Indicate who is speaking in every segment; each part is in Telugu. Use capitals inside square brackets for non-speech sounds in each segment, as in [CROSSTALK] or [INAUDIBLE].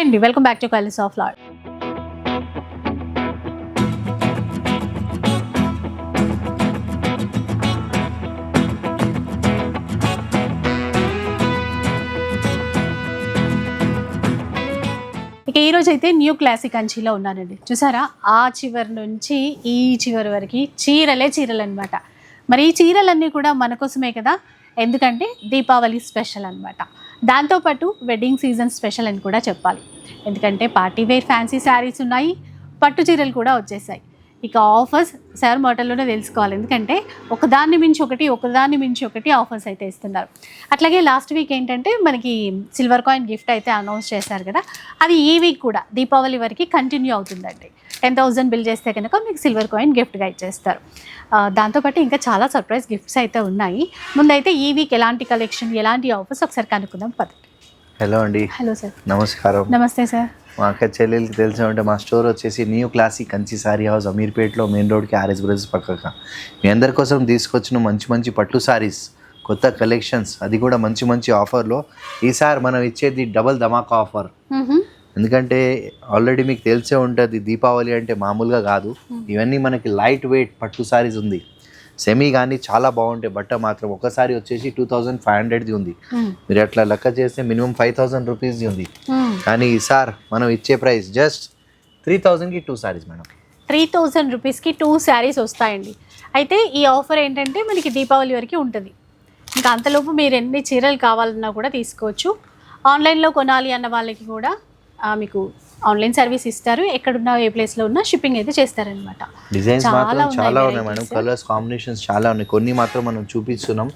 Speaker 1: హాయ్ అండి. Welcome back to college of lad ఇక ఈ అయితే న్యూ క్లాసిక్ అంచీలో ఉన్నానండి. చూసారా? ఆ చివరి నుంచి ఈ చివరి వరకు చీరలే చీరలు అనమాట మరి ఈ చీరలన్నీ కూడా మన కోసమే కదా? ఎందుకంటే దీపావళి స్పెషల్ అనమాట దాంతోపాటు వెడ్డింగ్ సీజన్ స్పెషల్ అని కూడా చెప్పాలి. ఎందుకంటే పార్టీ వేర్ ఫ్యాన్సీ శారీస్ ఉన్నాయి పట్టు చీరలు కూడా వచ్చేసాయి. ఇక ఆఫర్స్ సార్ మోటల్లోనే తెలుసుకోవాలి. ఎందుకంటే ఒకదాన్ని మించి ఒకటి ఒకదాన్ని మించి ఒకటి ఆఫర్స్ అయితే ఇస్తున్నారు. అట్లాగే లాస్ట్ వీక్ ఏంటంటే మనకి సిల్వర్ కాయిన్ గిఫ్ట్ అయితే అనౌన్స్ చేశారు కదా అది ఈ వీక్ కూడా దీపావళి వరకు కంటిన్యూ అవుతుందండి. టెన్ థౌసండ్ బిల్ చేస్తే కనుక మీకు సిల్వర్ కాయిన్ గిఫ్ట్గా ఇచ్చేస్తారు. దాంతోపాటు ఇంకా చాలా సర్ప్రైజ్ గిఫ్ట్స్ అయితే ఉన్నాయి. ముందైతే ఈ వీక్ ఎలాంటి కలెక్షన్ ఎలాంటి ఆఫర్స్ ఒకసారి కనుక్కుందాం. పదండి.
Speaker 2: హలో అండి
Speaker 1: హలో సార్
Speaker 2: నమస్కారం
Speaker 1: నమస్తే సార్
Speaker 2: మా అక్క చెల్లెలకి తెలిసి ఉంటే మా స్టోర్ వచ్చేసి New Classic Kanchi Saree House అమీర్పేట్లో main రోడ్కి ఆర్ఎస్ బ్రదర్స్ పక్కక మీ అందరి కోసం తీసుకొచ్చిన మంచి మంచి పట్టు సారీస్ కొత్త కలెక్షన్స్ అది కూడా మంచి మంచి ఆఫర్లో ఈసారి మనం ఇచ్చేది డబల్ ధమాకా ఆఫర్ ఎందుకంటే ఆల్రెడీ మీకు తెలిసే ఉంటుంది దీపావళి అంటే మామూలుగా కాదు. ఇవన్నీ మనకి లైట్ వెయిట్ పట్టు సారీస్ ఉంది. సెమీ కానీ చాలా బాగుంటాయి బట్ట మాత్రం ఒకసారి వచ్చేసి టూ థౌజండ్ ఫైవ్ హండ్రెడ్ది ఉంది. మీరు అట్లా లెక్క చేస్తే మినిమం ఫైవ్ థౌసండ్ రూపీస్ది ఉంది. కానీ ఈసారి మనం ఇచ్చే ప్రైస్ జస్ట్ త్రీ థౌజండ్కి two saris madam.
Speaker 1: Three thousand రూపీస్కి టూ శారీస్ వస్తాయండి. అయితే ఈ ఆఫర్ ఏంటంటే మనకి దీపావళి వరకు ఉంటుంది. ఇంకా అంతలోపు మీరు ఎన్ని చీరలు కావాలన్నా కూడా తీసుకోవచ్చు. ఆన్లైన్లో కొనాలి అన్న వాళ్ళకి కూడా మీకు ఆన్లైన్ సర్వీస్ ఇస్తారు. ఎక్కడున్నా ఏ ప్లేస్లో ఉన్నా షిప్పింగ్ అయితే చేస్తారనమాట
Speaker 2: డిజైన్స్ మాత్రం చాలా ఉన్నాయి మేడం. కలర్స్ కాంబినేషన్స్ చాలా ఉన్నాయి. కొన్ని మాత్రం మనం చూపిస్తున్నాం.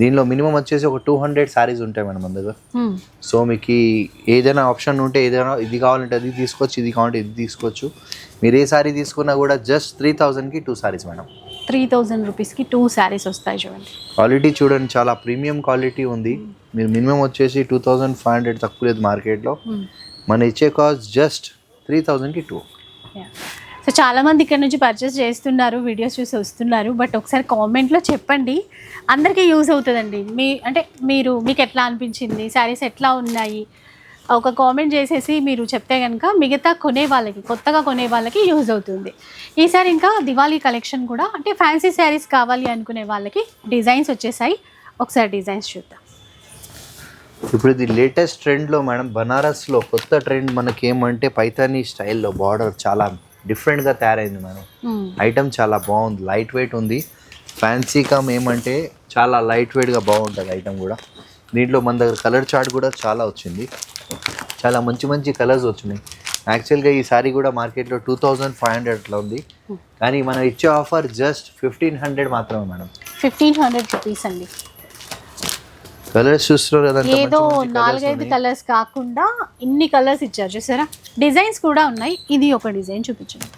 Speaker 2: దీనిలో మినిమం వచ్చేసి ఒక టూ హండ్రెడ్ సారీస్ ఉంటాయి మేడం మన దగ్గర. సో మీకు ఈ ఏదైనా ఆప్షన్ ఉంటే ఏదైనా ఇది కావాలంటే అది తీసుకోవచ్చు ఇది కావాలంటే ఇది తీసుకోవచ్చు. మీరు ఏ సారీ తీసుకున్నా కూడా జస్ట్ త్రీ థౌజండ్కి two saris madam.
Speaker 1: Three thousand రూపీస్కి టూ శారీస్ వస్తాయి చూడండి.
Speaker 2: క్వాలిటీ చూడండి చాలా ప్రీమియం క్వాలిటీ ఉంది. మీరు మినిమం వచ్చేసి టూ థౌజండ్ ఫైవ్ హండ్రెడ్ తక్కువ లేదు మార్కెట్లో మన ఇచ్చే కాస్ట్ జస్ట్ త్రీ థౌజండ్కి టూ
Speaker 1: సో చాలామంది ఇక్కడ నుంచి పర్చేస్ చేస్తున్నారు వీడియోస్ చూసి వస్తున్నారు బట్ ఒకసారి కామెంట్లో చెప్పండి. అందరికీ యూజ్ అవుతుందండి. మీ అంటే మీరు మీకు ఎట్లా అనిపించింది? శారీస్ ఎట్లా ఉన్నాయి? ఒక కామెంట్ చేసేసి మీరు చెప్తే కనుక మిగతా కొనే వాళ్ళకి కొత్తగా కొనే వాళ్ళకి యూజ్ అవుతుంది. ఈసారి ఇంకా దివాళీ కలెక్షన్ కూడా అంటే ఫ్యాన్సీ శారీస్ కావాలి అనుకునే వాళ్ళకి డిజైన్స్ వచ్చేసాయి. ఒకసారి డిజైన్స్ చూద్దాం.
Speaker 2: ఇప్పుడు ఇది లేటెస్ట్ ట్రెండ్లో మేడం బనారస్లో కొత్త ట్రెండ్ మనకి ఏమంటే పైతానీ స్టైల్లో బార్డర్ చాలా డిఫరెంట్గా తయారైంది మేడం. ఐటమ్ చాలా బాగుంది లైట్ వెయిట్ ఉంది. ఫ్యాన్సీ కమ్ ఏమంటే చాలా లైట్ వెయిట్గా బాగుంటుంది ఐటమ్ కూడా. దీంట్లో మన దగ్గర కలర్ చార్ట్ కూడా చాలా వచ్చింది. చాలా మంచి మంచి కలర్స్ వచ్చినాయి. యాక్చువల్గా ఈ సారీ కూడా మార్కెట్లో టూ థౌజండ్ ఫైవ్ హండ్రెడ్ అట్లా ఉంది. కానీ మనం ఇచ్చే ఆఫర్ జస్ట్ ఫిఫ్టీన్ హండ్రెడ్ మాత్రమే మేడం.
Speaker 1: ఫిఫ్టీన్ హండ్రెడ్ రూపీస్ అండి.
Speaker 2: కలర్స్ చూస్తున్నారు కదా
Speaker 1: ఏదో నాలుగైదు కలర్స్ కాకుండా ఇన్ని కలర్స్ ఇచ్చారు చూసారా? డిజైన్స్ కూడా ఉన్నాయి. ఇది ఒక డిజైన్ చూపించండి.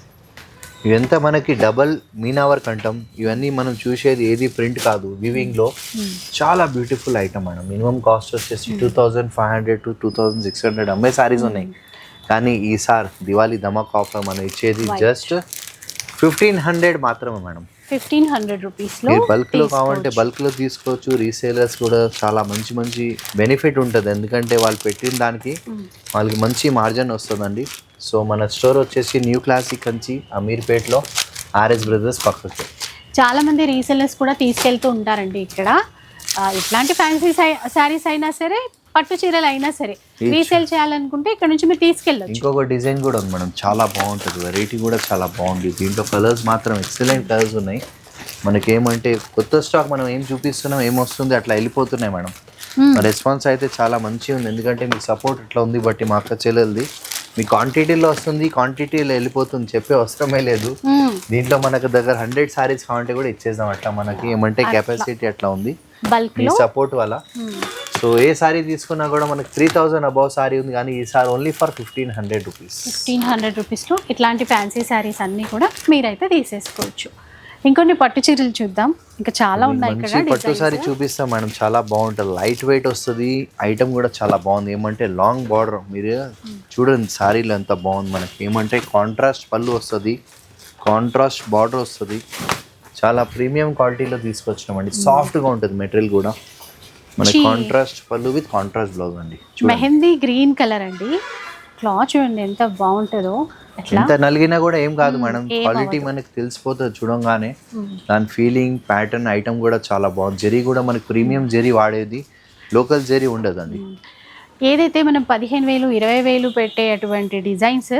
Speaker 2: ఇవంతా మనకి డబల్ మీనా వర్క్ అంటాం. ఇవన్నీ మనం చూసేది ఏది ప్రింట్ కాదు. వివింగ్లో చాలా beautiful item madam minimum cost వచ్చేసి two thousand five hundred to two thousand six hundred అమ్మే సారీస్ ఉన్నాయి. కానీ ఈసారి దివాళీ ధమాక్ ఆఫర్ మనం ఇచ్చేది జస్ట్ ఫిఫ్టీన్ హండ్రెడ్ మాత్రమే మేడం.
Speaker 1: ఫిఫ్టీన్ హండ్రెడ్ రూపీస్లో
Speaker 2: మీరు బల్క్లో కావాలంటే బల్క్లో తీసుకోవచ్చు. రీసేలర్స్ కూడా చాలా మంచి మంచి బెనిఫిట్ ఉంటుంది. ఎందుకంటే వాళ్ళు పెట్టిన దానికి వాళ్ళకి మంచి మార్జిన్ వస్తుందండి. సో మన స్టోర్ వచ్చేసి న్యూ క్లాసిక్ కంచి అమీర్పేట్లో ఆర్ఎస్ బ్రదర్స్ పక్కకి.
Speaker 1: చాలా మంది రీసెల్లర్స్ కూడా తీసుకెళ్తూ ఉంటారండి ఇక్కడ. ఆ, ఇట్లాంటి ఫ్యాన్సీ శారీస్ అయినా సరే పట్టు చీరలు అయినా సరే రీసేల్ చేయాలనుకుంటే ఇక్కడ నుంచి మీరు తీసుకెళ్ళొచ్చు.
Speaker 2: ఇంకొక డిజైన్ కూడా ఉంది మేడం. చాలా బాగుంటుంది. వెరైటీ కూడా చాలా బాగుంది. దీంట్లో కలర్స్ మాత్రం ఎక్సలెంట్ కలర్స్ ఉన్నాయి. మనకి ఏమంటే కొత్త స్టాక్ మనం ఏం చూపిస్తున్నాం ఏం వస్తుంది అట్లా వెళ్ళిపోతున్నాయి మేడం. రెస్పాన్స్ అయితే చాలా మంచిగా ఉంది. ఎందుకంటే మీ సపోర్ట్ ఇట్లా ఉంది బట్టి మా అక్క చెల్లెలది. మీ క్వాంటిటీలో వస్తుంది క్వాంటిటీలో వెళ్ళిపోతుంది చెప్పే అవసరమే లేదు. దీంట్లో మనకు దగ్గర హండ్రెడ్ సారీస్ కావాలంటే కూడా ఇచ్చేద్దాం. అట్లా మనకి ఏమంటే కెపాసిటీ అట్లా ఉంది. మీ సపోర్ట్ వల్ల. సో ఏ సారీ తీసుకున్నా కూడా మనకి త్రీ థౌజండ్ అబౌవ్ సారీ ఉంది కానీ ఈ sari only for fifteen hundred rupees
Speaker 1: fifteen hundred రూపీస్లో ఇట్లాంటి ఫ్యాన్సీ శారీస్ అన్నీ కూడా మీరైతే తీసేసుకోవచ్చు. ఇంకొన్ని పట్టు చీరలు చూద్దాం. ఇంకా చాలా ఉన్నాయి ఇక్కడ
Speaker 2: పట్టు సారీ చూపిస్తాం మేడం. చాలా బాగుంటుంది. లైట్ వెయిట్ వస్తుంది. ఐటమ్ కూడా చాలా బాగుంది. ఏమంటే లాంగ్ బార్డర్ మీరు చూడండి సారీలో ఎంత బాగుంది మనకి. ఏమంటే కాంట్రాస్ట్ పళ్ళు వస్తుంది. కాంట్రాస్ట్ బార్డర్ వస్తుంది. చాలా ప్రీమియం క్వాలిటీలో తీసుకొచ్చినామండి. సాఫ్ట్గా ఉంటుంది మెటీరియల్ కూడా. మన. కాంట్రాస్ట్ పళ్ళు విత్ కాంట్రాస్ట్ బ్లౌజ్ అండి.
Speaker 1: మెహందీ గ్రీన్ కలర్ అండి. క్లాత్ చూడండి ఎంత బాగుంటుందో.
Speaker 2: ఎంత నలిగినా కూడా ఏం కాదు మేడం. క్వాలిటీ మనకి తెలిసిపోతుంది చూడంగానే. దాని ఫీలింగ్ ప్యాటర్న్ ఐటమ్ కూడా చాలా బాగుంది. జరీ కూడా మనకి ప్రీమియం జరీ వాడేది. లోకల్ జరీ ఉండదండి.
Speaker 1: ఏదైతే మనం పదిహేను వేలు ఇరవై వేలు పెట్టే అటువంటి డిజైన్స్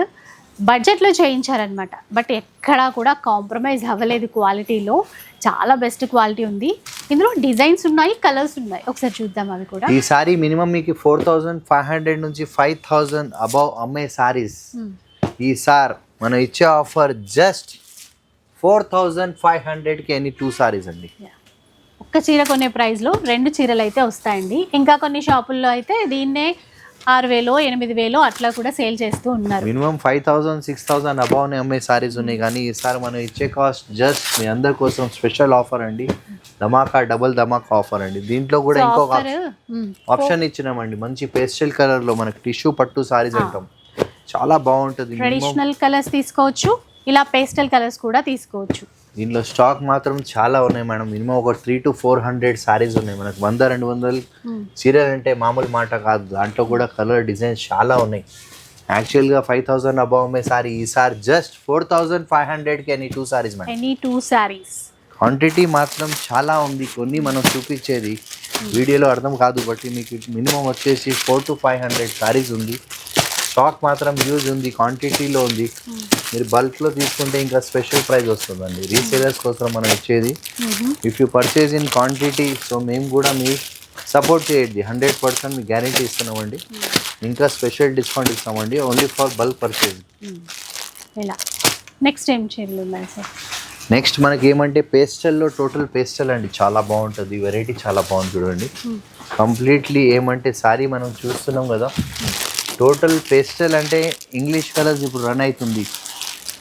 Speaker 1: బడ్జెట్లో చేయించారనమాట బట్ ఎక్కడా కూడా కాంప్రమైజ్ అవ్వలేదు క్వాలిటీలో చాలా బెస్ట్ క్వాలిటీ ఉంది. ఇందులో డిజైన్స్ ఉన్నాయి కలర్స్ ఉన్నాయి. ఒకసారి చూద్దాం అవి కూడా.
Speaker 2: ఈ సారీ మినిమం మీకు ఫోర్ థౌజండ్ ఫైవ్ హండ్రెడ్ నుంచి ఫైవ్ థౌజండ్ అబౌవ్ అమ్మే సారీస్
Speaker 1: Hmm.
Speaker 2: ఈ సార్ మనం ఇచ్చే offer just four thousand five హండ్రెడ్కి ఎనీ టూ సారీస్ అండి?
Speaker 1: ఒక్క చీర కొనే ప్రైస్లో రెండు చీరలు అయితే వస్తాయండి. ఇంకా కొన్ని షాపుల్లో అయితే దీన్నే ఆరు వేలు ఎనిమిది వేలు అట్లా కూడా సేల్ చేస్తూ ఉన్నారు.
Speaker 2: Minimum five thousand six thousand above అమ్మే సారీస్ ఉన్నాయి. కానీ ఈసారి మనం ఇచ్చే కాస్ట్ జస్ట్ మీ అందరి కోసం స్పెషల్ ఆఫర్ అండి. ధమాకా డబుల్ ధమాకా ఆఫర్ అండి. దీంట్లో కూడా ఇంకొక
Speaker 1: ఆఫర్
Speaker 2: ఆప్షన్ ఇచ్చినామండి. మంచి పేస్టల్ కలర్లో మనకి టిష్యూ పట్టు సారీస్ అంటాం. చాలా బాగుంటుంది.
Speaker 1: ట్రెడిషనల్ కలర్స్ తీసుకోవచ్చు. ఇలా పేస్టల్ కలర్స్ కూడా తీసుకోవచ్చు.
Speaker 2: దీనిలో స్టాక్ మాత్రం చాలా ఉన్నాయి మేడం. మినిమం ఒక three to four hundred saris ఉన్నాయి మనకు. వంద రెండు వందలు
Speaker 1: Hmm.
Speaker 2: చీరలు అంటే మామూలు మాట కాదు. దాంట్లో కూడా కలర్ డిజైన్స్ చాలా ఉన్నాయి. యాక్చువల్గా ఫైవ్ థౌసండ్ అబౌవ్ అమ్మే సారీ ఈ sari just four thousand five హండ్రెడ్కి అని two saris madam.
Speaker 1: Any two saris
Speaker 2: quantity మాత్రం చాలా ఉంది. కొన్ని మనం చూపించేది. వీడియోలో అర్థం కాదు బట్టి మీకు మినిమం వచ్చేసి four to five hundred saris ఉంది. స్టాక్ మాత్రం యూజ్ ఉంది క్వాంటిటీలో ఉంది. మీరు బల్క్లో తీసుకుంటే ఇంకా స్పెషల్ ప్రైస్ వస్తుందండి. రీసేలర్స్ కోసం మనం ఇచ్చేది. If you purchase in quantity so మేము కూడా మీ సపోర్ట్ చేయండి హండ్రెడ్ పర్సెంట్ మీ గ్యారంటీ ఇస్తున్నామండి. ఇంకా స్పెషల్ డిస్కౌంట్ ఇస్తామండి. ఓన్లీ ఫర్ బల్క్ పర్చేజ్
Speaker 1: ఇలా నెక్స్ట్ ఏం సార్
Speaker 2: నెక్స్ట్ మనకి ఏమంటే పేస్టల్లో టోటల్ పేస్టల్ అండి. చాలా బాగుంటుంది. వెరైటీ చాలా బాగుంది చూడండి. కంప్లీట్లీ ఏమంటే సారీ మనం చూస్తున్నాం కదా. టోటల్ పేస్టల్ అంటే ఇంగ్లీష్ కలర్స్ ఇప్పుడు రన్ అవుతుంది.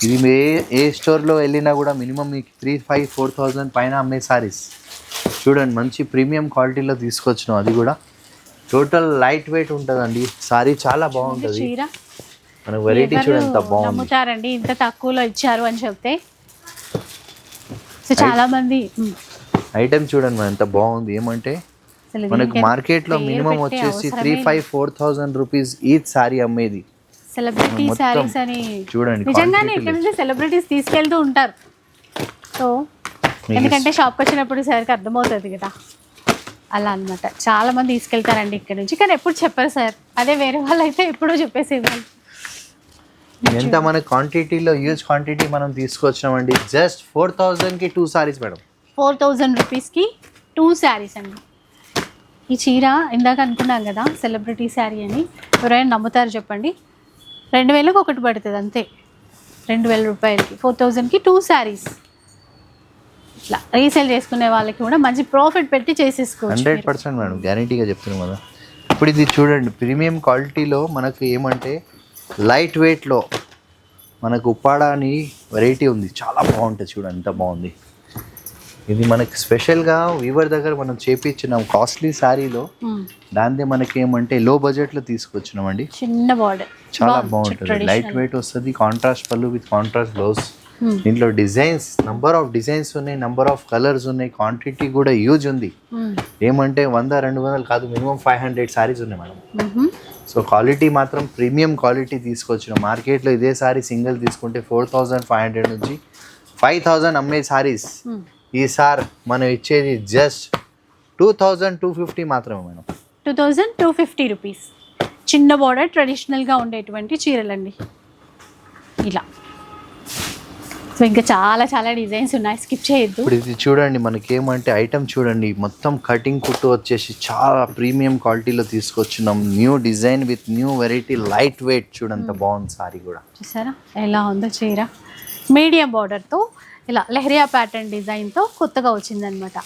Speaker 2: ఇది మీ ఏ ఏ స్టోర్లో వెళ్ళినా కూడా మినిమం మీకు త్రీ ఫైవ్ ఫోర్ థౌజండ్ పైన అమ్మే సారీస్. చూడండి మంచి ప్రీమియం క్వాలిటీలో తీసుకొచ్చినాం అది కూడా. టోటల్ లైట్ వెయిట్ ఉంటుందండి. సారీ చాలా బాగుంటుంది. మనకు వెరైటీ చూడండి ఎంత బాగుంది.
Speaker 1: ఇంత తక్కువలో ఇచ్చారు అని చెప్తే. చాలా మంది
Speaker 2: ఐటమ్ చూడండి ఎంత బాగుంది. ఏమంటే
Speaker 1: అసలు
Speaker 2: మనకు
Speaker 1: మార్కెట్లో
Speaker 2: మినిమం వచ్చేసి three five four thousand rupees each sari అమ్మేది.
Speaker 1: సెలబ్రిటీ శారీస్ అని
Speaker 2: చూడండి
Speaker 1: నిజంగానే ఇక్కడ నుంచి సెలబ్రిటీస్ తీసుకెళ్తూ ఉంటారు. సో ఎందుకంటే షాప్కి వచ్చినప్పుడు సార్కి అర్థమవుతుంది కదా. అలా అన్నమాట. చాలా మంది తీసుకెళ్తారండి ఇక్కడ నుంచి. కానీ ఎప్పుడు చెప్పరు సార్. అదే వేరే వాళ్ళు అయితే ఎప్పుడో చెప్పేసేవాళ్ళు.
Speaker 2: ఎంత మన క్వాంటిటీలో హ్యూజ్ క్వాంటిటీ మనం తీసుకొచ్చినామండి. జస్ట్ ఫోర్ థౌజండ్కి two saris madam.
Speaker 1: Four thousand రూపీస్కి టూ శారీస్ అండి. ఈ చీర ఇందాక అనుకున్నాం కదా సెలబ్రిటీ శారీ అని. ఎవరైనా నమ్ముతారు చెప్పండి. రెండు వేలకు ఒకటి పడుతుంది అంతే. రెండు వేల రూపాయలకి. ఫోర్ థౌజండ్కి టూ శారీస్ ఇట్లా రీసేల్ చేసుకునే వాళ్ళకి కూడా మంచి ప్రాఫిట్ పెట్టి చేసేసుకోవచ్చు
Speaker 2: హండ్రెడ్. పర్సెంట్ మేడం గ్యారంటీగా చెప్తున్నాం కదా. ఇప్పుడు ఇది చూడండి ప్రీమియం క్వాలిటీలో మనకు ఏమంటే లైట్ వెయిట్లో మనకు ఉప్పాడ అని వెరైటీ ఉంది. చాలా బాగుంటుంది చూడండి ఎంత బాగుంది. ఇది మనకి స్పెషల్గా వీవర్ దగ్గర మనం చేపించినాం కాస్ట్లీ శారీలో
Speaker 1: మ్మ్.
Speaker 2: దాందే మనకి ఏమంటే లో బడ్జెట్లో తీసుకొచ్చినామండి.
Speaker 1: చిన్న బార్డర్
Speaker 2: చాలా బాగుంటుంది. లైట్ వెయిట్ వస్తుంది కాంట్రాస్ట్ పళ్ళు విత్ కాంట్రాస్ట్ బ్లౌజ్ దీంట్లో డిజైన్స్ నంబర్ ఆఫ్ డిజైన్స్ ఉన్నాయి నంబర్ ఆఫ్ కలర్స్ ఉన్నాయి క్వాంటిటీ కూడా యూజ్ ఉంది. ఏమంటే వంద రెండు వందలు కాదు మినిమం ఫైవ్ హండ్రెడ్ సారీస్ ఉన్నాయి మేడం. సో క్వాలిటీ మాత్రం ప్రీమియం క్వాలిటీ తీసుకొచ్చిన మార్కెట్లో ఇదే సారీ సింగిల్ తీసుకుంటే ఫోర్ థౌజండ్ ఫైవ్ హండ్రెడ్ నుంచి ఫైవ్ థౌజండ్ అమ్మే సారీస్ ఈ సార్ మనం ఇచ్చేది just two thousand two fifty మాత్రమే madam.
Speaker 1: Two thousand two fifty rupees. చిన్న బార్డర్ ట్రెడిషనల్గా ఉండేటువంటి చీరలండి. ఇలా. సో ఇంకా చాలా చాలా డిజైన్స్ ఉన్నాయి. స్కిప్ చేయొద్దు.
Speaker 2: ఇప్పుడు ఇది చూడండి మనకి ఏమంటే ఐటమ్ చూడండి మొత్తం కటింగ్ కుట్టు వచ్చేసి చాలా ప్రీమియం క్వాలిటీలో తీసుకొచ్చినాం new design with new variety light weight చూడంత బాగుంది సారీ కూడా.
Speaker 1: చూసారా? ఎలా ఉందో చీర. మీడియం బార్డర్తో ఇలా లెహరియా ప్యాటర్న్ డిజైన్తో కొత్తగా వచ్చిందనమాట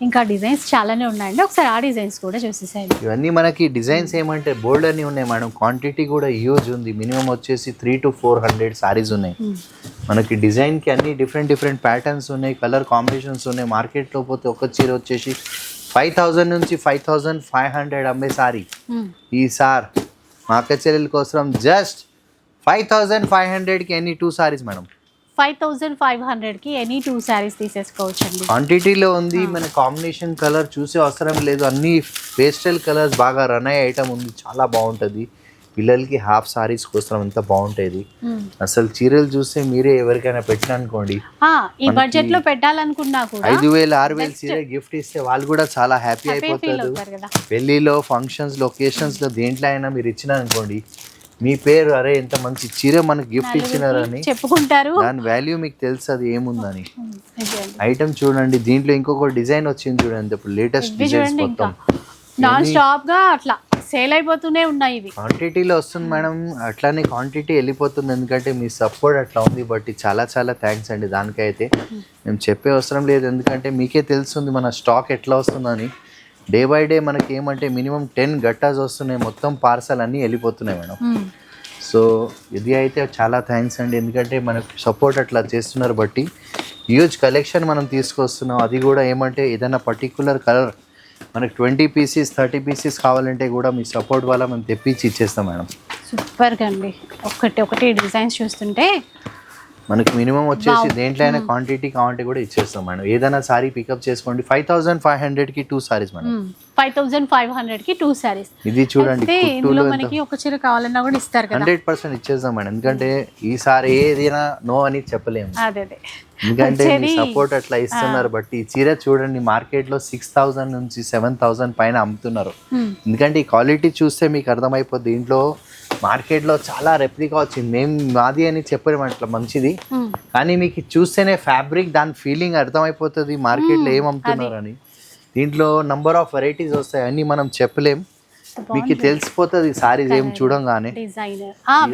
Speaker 1: ఇంకా డిజైన్స్ చాలానే ఉన్నాయండి. ఒకసారి ఆ డిజైన్స్ కూడా చూసేసాయండి.
Speaker 2: ఇవన్నీ మనకి డిజైన్స్ ఏమంటే బోల్డ్ అని ఉన్నాయి మేడం. క్వాంటిటీ కూడా యూజ్ ఉంది. మినిమం వచ్చేసి three to four hundred saris ఉన్నాయి. మనకి డిజైన్కి అన్ని డిఫరెంట్ డిఫరెంట్ ప్యాటర్న్స్ ఉన్నాయి. కలర్ కాంబినేషన్స్ ఉన్నాయి. మార్కెట్లో పోతే ఒక చీర వచ్చేసి ఫైవ్ థౌజండ్ నుంచి ఫైవ్ థౌజండ్ ఫైవ్ హండ్రెడ్ అమ్మే సారీ ఈ సార్ మా అక్క చెల్లెల కోసం జస్ట్ ఫైవ్ థౌజండ్ ఫైవ్ హండ్రెడ్కి ఎన్ని two saris madam.
Speaker 1: Five thousand five హండ్రెడ్కి ఎనీ టూ శారీస్ తీసేసుకోవచ్చండి.
Speaker 2: క్వాంటిటీలో ఉంది మన కాంబినేషన్ కలర్ చూసే అవసరం లేదు. అన్ని పేస్టల్ కలర్స్ బాగా రన్ అయ్యే ఐటమ్ ఉంది చాలా బాగుంటుంది. పిల్లలకి హాఫ్ సారీస్ కోసం ఎంత బాగుంటుంది. అసలు చీరలు చూస్తే మీరే ఎవరికైనా పెట్టిన అనుకోండి.
Speaker 1: ఈ బడ్జెట్లో పెట్టాలనుకున్నా కూడా
Speaker 2: ఐదు వేలు ఆరు వేలు చీర గిఫ్ట్ ఇస్తే వాళ్ళు కూడా చాలా హ్యాపీ అయిపోతారు. పెళ్ళిలో ఫంక్షన్స్ లొకేషన్స్లో దేంట్లో అయినా మీరు ఇచ్చిన అనుకోండి మీ పేరు అరే ఎంత మంచి చీర మనకి గిఫ్ట్ ఇచ్చినారని
Speaker 1: చెప్పుకుంటారు.
Speaker 2: దాని వాల్యూ మీకు తెలుసు అది ఏముందని. ఐటమ్ చూడండి దీంట్లో ఇంకొక డిజైన్ వచ్చింది చూడండి ఇప్పుడు లేటెస్ట్ డిజైన్స్
Speaker 1: ఇంకా.
Speaker 2: మొత్తం.
Speaker 1: నాన్ స్టాప్గా అట్లా సేల్ అయిపోతూనే ఉన్నాయి ఇవి.
Speaker 2: క్వాంటిటీలో వస్తుంది మేడం అట్లానే క్వాంటిటీ వెళ్ళిపోతుంది ఎందుకంటే మీ సపోర్ట్ అట్లా ఉంది బట్ చాలా చాలా థ్యాంక్స్ అండి. దానికైతే మేము చెప్పే అవసరం లేదు ఎందుకంటే మీకే తెలుస్తుంది మన స్టాక్ ఎట్లా వస్తుందని. డే బై డే మనకి ఏమంటే మినిమం టెన్ గట్టాస్ వస్తున్నాయి. మొత్తం పార్సల్ అన్నీ వెళ్ళిపోతున్నాయి మేడం. సో ఇది అయితే చాలా థ్యాంక్స్ అండి. ఎందుకంటే మనకు సపోర్ట్ అట్లా చేస్తున్నారు బట్టి. హ్యూజ్ కలెక్షన్ మనం తీసుకొస్తున్నాం. అది కూడా ఏమంటే ఏదైనా పర్టికులర్ కలర్ మనకు ట్వంటీ పీసెస్ థర్టీ పీసెస్ కావాలంటే కూడా మీ సపోర్ట్ వల్ల మనం తెప్పించి ఇచ్చేస్తాం మేడం.
Speaker 1: సూపర్గా అండి. ఒకటి ఒకటి డిజైన్స్ చూస్తుంటే
Speaker 2: మనకి మినిమం వచ్చేసి దేంట్లో అయినా క్వాంటిటీ కావాలంటే కూడా ఇచ్చేస్తాం మేడం. ఏదైనా సారీ పికప్ చేసుకోండి. ఫైవ్ థౌసండ్ ఫైవ్ హండ్రెడ్కి two saris madam.
Speaker 1: Five thousand five హండ్రెడ్కి టూ శారీస్
Speaker 2: ఇది చూడండి
Speaker 1: ఇందులో మనకి ఒక చీర కావాలన్నా కూడా ఇస్తారు కదా.
Speaker 2: హండ్రెడ్ పర్సెంట్ ఇచ్చేస్తాం మేడం. ఎందుకంటే ఈసారి ఏదైనా నో అని చెప్పలేము
Speaker 1: అదే అదే.
Speaker 2: ఎందుకంటే మీ సపోర్ట్ అట్లా ఇస్తున్నారు. బట్టి ఈ చీర చూడండి మార్కెట్లో సిక్స్ థౌసండ్ నుంచి సెవెన్ థౌసండ్ పైన అమ్ముతున్నారు. ఎందుకంటే ఈ క్వాలిటీ చూస్తే మీకు అర్థమైపోద్ది. దీంట్లో మార్కెట్లో చాలా రెప్లికా వచ్చింది. మేము మాది అని చెప్పలేము అట్లా మంచిది. కానీ మీకు చూస్తేనే ఫ్యాబ్రిక్ దాని ఫీలింగ్ అర్థమైపోతుంది మార్కెట్లో ఏం అమ్ముతున్నారు అని దీంట్లో నంబర్ ఆఫ్ వెరైటీస్ వస్తాయి అన్ని మనం చెప్పలేం. మీకు తెలిసిపోతుంది సారీస్ ఏం చూడంగానే.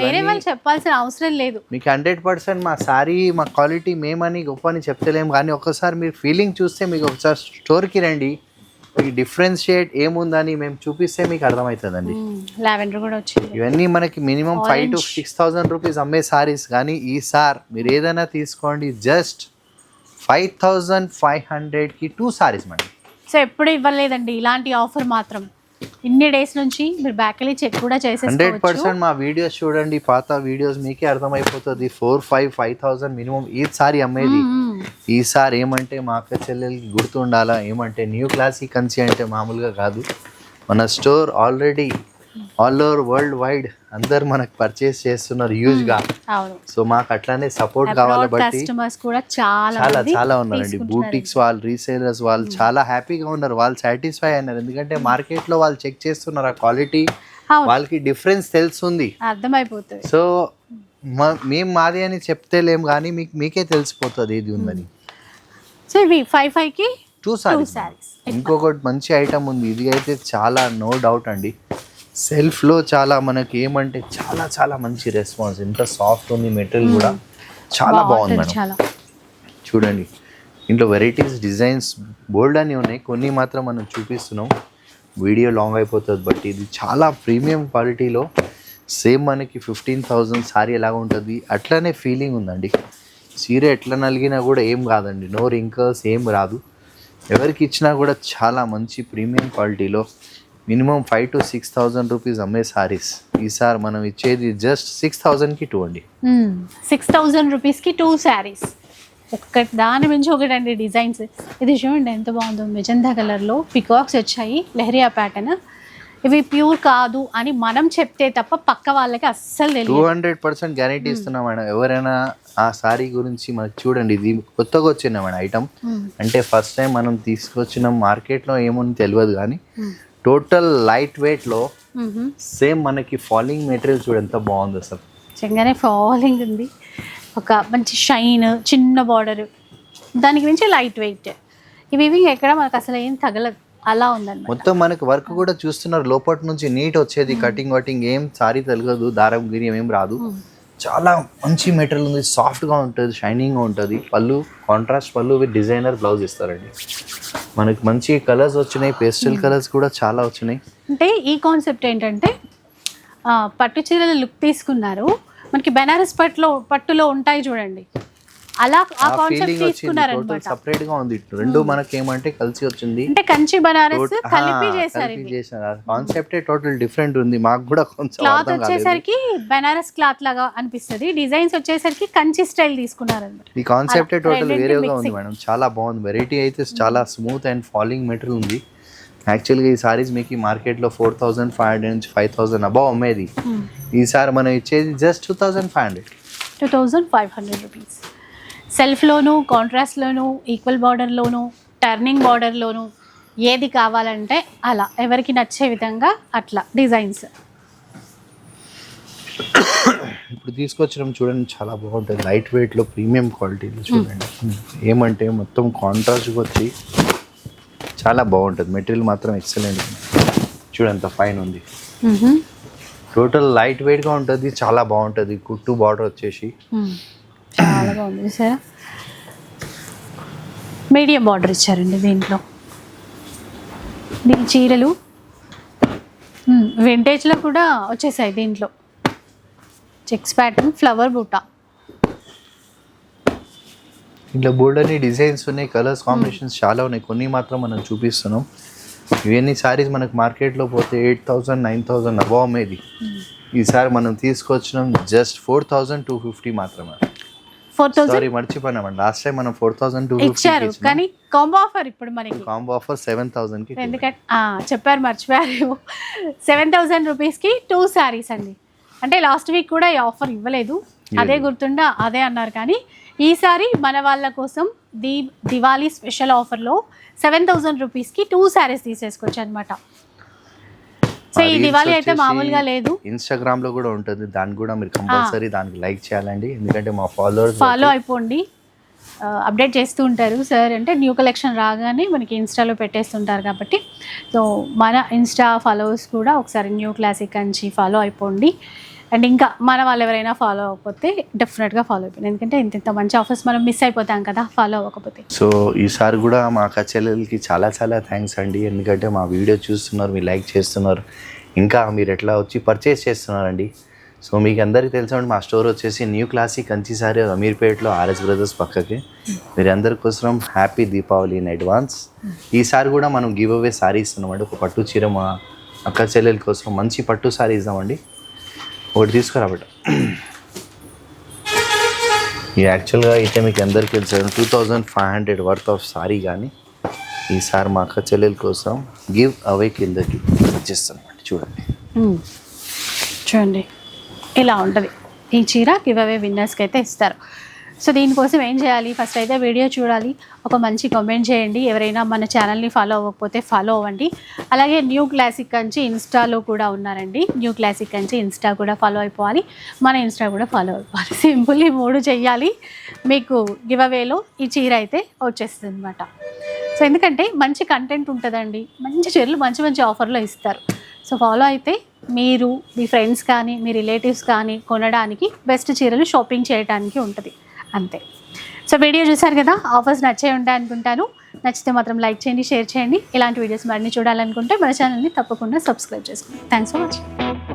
Speaker 1: వేరే వాళ్ళు చెప్పాల్సిన అవసరం లేదు.
Speaker 2: మీకు హండ్రెడ్ పర్సెంట్ మా సారీ మా క్వాలిటీ మేమని గొప్ప అని చెప్తలేం. కానీ ఒకసారి మీరు ఫీలింగ్ చూస్తే మీకు ఒకసారి స్టోర్కి రండి. మీకు డిఫరెన్షియేట్ ఏముందని మేము చూపిస్తే మీకు అర్థమవుతుందండి.
Speaker 1: లావెండర్ కూడా వచ్చింది.
Speaker 2: ఇవన్నీ మనకి minimum five to six thousand rupees అమ్మే సారీస్. కానీ ఈ సార్ మీరు ఏదైనా తీసుకోండి జస్ట్ ఫైవ్ థౌజండ్ ఫైవ్ హండ్రెడ్కి టూ సారీస్ మేడం.
Speaker 1: సో ఎప్పుడు ఇవ్వలేదండి. ఇలాంటి ఆఫర్ మాత్రం. ఇన్ని డేస్ నుంచి మీరు బ్యాక్ వెళ్ళి చెక్ కూడా
Speaker 2: హండ్రెడ్
Speaker 1: చేసేసుకోవచ్చు
Speaker 2: పర్సెంట్ మా వీడియోస్ చూడండి పాత వీడియోస్ మీకే అర్థమైపోతుంది. Four five five thousand minimum ఈ సారీ అమ్మేది.
Speaker 1: మ్మ్.
Speaker 2: ఈసారి ఏమంటే మా అక్క చెల్లెలకి గుర్తుండాలా? ఏమంటే న్యూ క్లాసిక్ కన్సీ అంటే మామూలుగా కాదు. మన store already all over world wide అందరు మనకు పర్చేస్ చేస్తున్నారు హ్యూజ్గా
Speaker 1: అవును.
Speaker 2: సో మాకు అట్లానే సపోర్ట్ కావాలి బట్టి
Speaker 1: చాలా
Speaker 2: చాలా ఉన్నారండి. బూటిక్స్ వాళ్ళు రీసేలర్స్ వాళ్ళు చాలా హ్యాపీగా ఉన్నారు. వాళ్ళు సాటిస్ఫై అయినారు. ఎందుకంటే మార్కెట్లో వాళ్ళు చెక్ చేస్తున్నారు ఆ క్వాలిటీ వాళ్ళకి డిఫరెన్స్ తెలుస్తుంది
Speaker 1: అర్థమైపోతుంది.
Speaker 2: సో మా- మేము మాది అని చెప్తేలేం కానీ మీకు మీకే తెలిసిపోతుంది ఇది ఉందని.
Speaker 1: సో ఇవి ఫైవ్
Speaker 2: టూ సారీస్ ఇంకొకటి మంచి ఐటమ్ ఉంది. ఇది అయితే చాలా నో డౌట్ అండి. సెల్ఫ్లో చాలా మనకి ఏమంటే చాలా చాలా మంచి రెస్పాన్స్. ఎంత సాఫ్ట్ ఉంది మెటీరియల్ కూడా. చాలా బాగుంది మేడం. చూడండి ఇంట్లో వెరైటీస్ డిజైన్స్ బోల్డ్ అని ఉన్నాయి. కొన్ని మాత్రం మనం చూపిస్తున్నాం. వీడియో లాంగ్ అయిపోతుంది బట్ ఇది చాలా ప్రీమియం క్వాలిటీలో సేమ్ మనకి ఫిఫ్టీన్ థౌజండ్ సారీ ఎలా ఉంటుంది అట్లానే ఫీలింగ్ ఉందండి. చీర ఎట్లా నలిగినా కూడా ఏం కాదండి. నో రింకర్స్ ఏం రాదు. ఎవరికి ఇచ్చినా కూడా చాలా మంచి ప్రీమియం క్వాలిటీలో minimum five to six thousand rupees అమ్మే సారీస్. ఈసారి మనం ఇచ్చేది జస్ట్ సిక్స్ థౌజండ్కి టూ అండి.
Speaker 1: సిక్స్ థౌజండ్ రూపీస్కి టూ శారీస్ ఒక్కటి దాని మించి ఒకటండి డిజైన్స్. ఇది చూడండి ఎంత బాగుందో. మెజంతా కలర్లో పికాక్స్ వచ్చాయి. లెహరియా ప్యాటర్న్. ఇవి ప్యూర్ కాదు అని మనం చెప్తే తప్ప పక్క వాళ్ళకి అస్సలు
Speaker 2: టూ
Speaker 1: తెలియదు
Speaker 2: హండ్రెడ్ పర్సెంట్ గ్యారంటీ ఇస్తున్నాం మేడం. ఎవరైనా ఆ సారీ గురించి మనకు చూడండి. ఇది కొత్తగా వచ్చింది మేడం ఐటమ్. అంటే ఫస్ట్ టైం మనం తీసుకొచ్చిన మార్కెట్లో ఏముంది తెలియదు కానీ. టోటల్ లైట్ వెయిట్లో
Speaker 1: మ్మ్.
Speaker 2: సేమ్ మనకి ఫాలింగ్ మెటీరియల్ చూడు ఎంత బాగుంది అసలు
Speaker 1: నిజంగానే ఫాలింగ్ ఉంది. ఒక మంచి షైన్ చిన్న బార్డర్. దానికి మించి లైట్ వెయిట్. ఇవి ఇవి ఎక్కడ మనకు అసలు ఏం తగలదు అలా ఉందన్నమాట.
Speaker 2: మొత్తం మనకి వర్క్ కూడా చూస్తున్నారు. లోపటి నుంచి నీట్ వచ్చేది కటింగ్ వటింగ్ ఏం సారీ తగలదు దారం గిరి ఏం రాదు. చాలా మంచి మెటీరియల్ ఉంది. సాఫ్ట్గా ఉంటుంది షైనింగ్గా ఉంటుంది. పళ్ళు కాంట్రాస్ట్ పళ్ళు విత్ డిజైనర్ బ్లౌజ్ ఇస్తారండి. మనకి మంచి కలర్స్ వచ్చినాయి పేస్టల్ కలర్స్ కూడా చాలా వచ్చినాయి.
Speaker 1: అంటే ఈ కాన్సెప్ట్ ఏంటంటే పట్టు చీరల లుక్ తీసుకున్నారు. మనకి బెనారస్ పట్టులో పట్టులో ఉంటాయి చూడండి. అలా ఆ కాన్సెప్ట్
Speaker 2: ఫీలింగ్ వచ్చింది
Speaker 1: తీసుకున్నారు
Speaker 2: టోటల్
Speaker 1: అనమాట
Speaker 2: సపరేట్గా ఉంది. రెండు మనకి ఏమంటే కలిసి వచ్చింది.
Speaker 1: అంటే కంచి బనారస్ కలిపి చేశారు
Speaker 2: చేశారు. కాన్సెప్ట్ టోటల్ డిఫరెంట్ ఉంది. మాకు కూడా కొంచెం
Speaker 1: క్లాత్ వచ్చేసరికి బెనారస్ క్లాత్ లాగా అనిపిస్తుంది. డిజైన్స్ వచ్చేసరికి కంచి స్టైల్ తీసుకున్నారు అనమాట
Speaker 2: ఈ కాన్సెప్ట్ టోటల్ వేరేగా ఉంది. మేడం. చాలా బాగుంది. వెరైటీ అయితే చాలా స్మూత్ అండ్ ఫాలింగ్ మెటీరియల్ ఉంది. యాక్చువల్గా ఈ సారీస్ మీకు ఈ మార్కెట్లో ఫోర్ థౌజండ్ ఫైవ్ హండ్రెడ్ నుంచి ఫైవ్ థౌజండ్ అబౌవ్ అమ్మేది. ఈసారి మనం ఇచ్చేది just two thousand five hundred
Speaker 1: two thousand five hundred rupees సెల్ఫ్లోను కాంట్రాస్ట్లోను ఈక్వల్ బార్డర్లోను టర్నింగ్ బార్డర్లోను ఏది కావాలంటే అలా. ఎవరికి నచ్చే విధంగా అట్లా. డిజైన్స్.
Speaker 2: ఇప్పుడు తీసుకొచ్చడం చూడండి చాలా బాగుంటుంది లైట్ వెయిట్లో ప్రీమియం క్వాలిటీలో చూడండి. ఏమంటే మొత్తం కాంట్రాస్ట్ వచ్చి చాలా బాగుంటుంది. మెటీరియల్ మాత్రం ఎక్సలెంట్. చూడండి ఎంత ఫైన్ ఉంది. టోటల్ లైట్ వెయిట్గా ఉంటుంది చాలా బాగుంటుంది. కుట్టు బార్డర్ వచ్చేసి.
Speaker 1: చాలా బాగుంది. చూసారా? మీడియం బార్డర్ ఇచ్చారండి దీంట్లో. దీని చీరలు వింటేజ్లో కూడా వచ్చేసాయి దీంట్లో. చెక్స్ ప్యాటర్న్ ఫ్లవర్ బూటా.
Speaker 2: ఇంట్లో బోల్డ్ అన్ని డిజైన్స్ ఉన్నాయి కలర్స్ కాంబినేషన్స్ చాలా ఉన్నాయి. కొన్ని మాత్రం మనం చూపిస్తున్నాం. ఇవన్నీ సారీస్ మనకు మార్కెట్లో పోతే eight thousand nine thousand above అమ్మేది. ఈసారి మనం తీసుకొచ్చినాం just four thousand two fifty మాత్రమే.
Speaker 1: ఫోర్ థౌజండ్
Speaker 2: సారీ మర్చిపోయినామండి. లాస్ట్ టైం మనం ఫోర్ థౌసండ్ టూ
Speaker 1: ఇచ్చారు. కానీ కాంబో ఆఫర్ ఇప్పుడు మనకి.
Speaker 2: కాంబో ఆఫర్ సెవెన్ థౌసండ్కి
Speaker 1: ఎందుకంటే చెప్పారు మర్చిపోయారు సెవెన్ థౌసండ్ రూపీస్కి టూ శారీస్ అండి. అంటే లాస్ట్ వీక్ కూడా ఈ ఆఫర్ ఇవ్వలేదు. అదే గుర్తుండా అదే అన్నారు. కానీ ఈసారి మన వాళ్ళ కోసం దీ దివాళీ స్పెషల్ ఆఫర్లో సెవెన్ థౌసండ్ రూపీస్కి టూ శారీస్ తీసేసుకోవచ్చు అనమాట సో ఈ దివాళీ అయితే మామూలుగా లేదు.
Speaker 2: ఇన్స్టాగ్రామ్లో కూడా ఉంటుంది. దానికి కూడా మీరు కంపల్సరీ దానికి లైక్ చేయాలండి. ఎందుకంటే మా ఫాలోవర్స్
Speaker 1: ఫాలో అయిపోండి. అప్డేట్ చేస్తూ ఉంటారు సార్. అంటే న్యూ కలెక్షన్ రాగానే మనకి ఇన్స్టాలో పెట్టేస్తుంటారు కాబట్టి. సో మన ఇన్స్టా ఫాలోవర్స్ కూడా ఒకసారి న్యూ క్లాసిక్ అంచి ఫాలో అయిపోండి. అండ్ ఇంకా మన వాళ్ళు ఎవరైనా ఫాలో అవ్వకపోతే డెఫినెట్గా ఫాలో అయిపోయింది ఎందుకంటే ఇంత ఇంత మంచి ఆఫర్స్ మనం మిస్ అయిపోతాం కదా ఫాలో అవ్వకపోతే.
Speaker 2: సో ఈసారి కూడా మా అక్క చెల్లెలకి చాలా చాలా థ్యాంక్స్ అండి. ఎందుకంటే మా వీడియో చూస్తున్నారు మీరు లైక్ చేస్తున్నారు. ఇంకా మీరు ఎట్లా వచ్చి పర్చేస్ చేస్తున్నారండి? సో మీకు అందరికీ తెలుసండి మా స్టోర్ వచ్చేసి న్యూ క్లాసిక్ కంచిసారి అమీర్పేటలో ఆర్ఎస్ బ్రదర్స్ పక్కకి. మీరు అందరి కోసం హ్యాపీ దీపావళి ఇన్ అడ్వాన్స్ ఈసారి కూడా మనం గివ్ అవే సారీ ఇస్తున్నామండి ఒక పట్టు చీర మా అక్క చెల్లెల కోసం మంచి పట్టు సారీ ఇద్దామండి. ఒకటి తీసుకురాబట్ట ఈ యాక్చువల్గా అయితే మీకు అందరికీ తెలుసు two thousand five hundred worth of sari కానీ ఈసారి మా అక్క చెల్లెల కోసం గివ్ అవే కిందకి వచ్చేస్తామండి చూడండి.
Speaker 1: చూడండి. ఇలా ఉంటుంది. ఈ చీర గివ్ అవే విన్నర్స్కి అయితే ఇస్తారు. సో దీనికోసం ఏం చేయాలి? ఫస్ట్ అయితే వీడియో చూడాలి. ఒక మంచి కమెంట్ చేయండి. ఎవరైనా మన ఛానల్ని ఫాలో అవ్వకపోతే ఫాలో అవ్వండి. అలాగే న్యూ క్లాసిక్ అంచి ఇన్స్టాలో కూడా ఉన్నారండి. న్యూ క్లాసిక్ అంచి ఇన్స్టా కూడా ఫాలో అయిపోవాలి. మన ఇన్స్టా కూడా ఫాలో అయిపోవాలి. [LAUGHS] సింపుల్ ఈ మూడు చెయ్యాలి మీకు గివ్ అవేలో ఈ చీర అయితే వచ్చేస్తుంది అనమాట సో ఎందుకంటే మంచి కంటెంట్ ఉంటుందండి. మంచి చీరలు మంచి మంచి ఆఫర్లో ఇస్తారు. సో ఫాలో అయితే మీరు మీ ఫ్రెండ్స్ కానీ మీ రిలేటివ్స్ కానీ కొనడానికి బెస్ట్ చీరలు షాపింగ్ చేయడానికి ఉంటుంది. అంతే. సో వీడియో చూసారు కదా ఆఫర్స్ నచ్చే ఉంటాయి అనుకుంటాను. నచ్చితే మాత్రం లైక్ చేయండి షేర్ చేయండి. ఇలాంటి వీడియోస్ మరిన్ని చూడాలనుకుంటే మన ఛానల్ని తప్పకుండా సబ్స్క్రైబ్ చేసుకోండి. Thanks for watching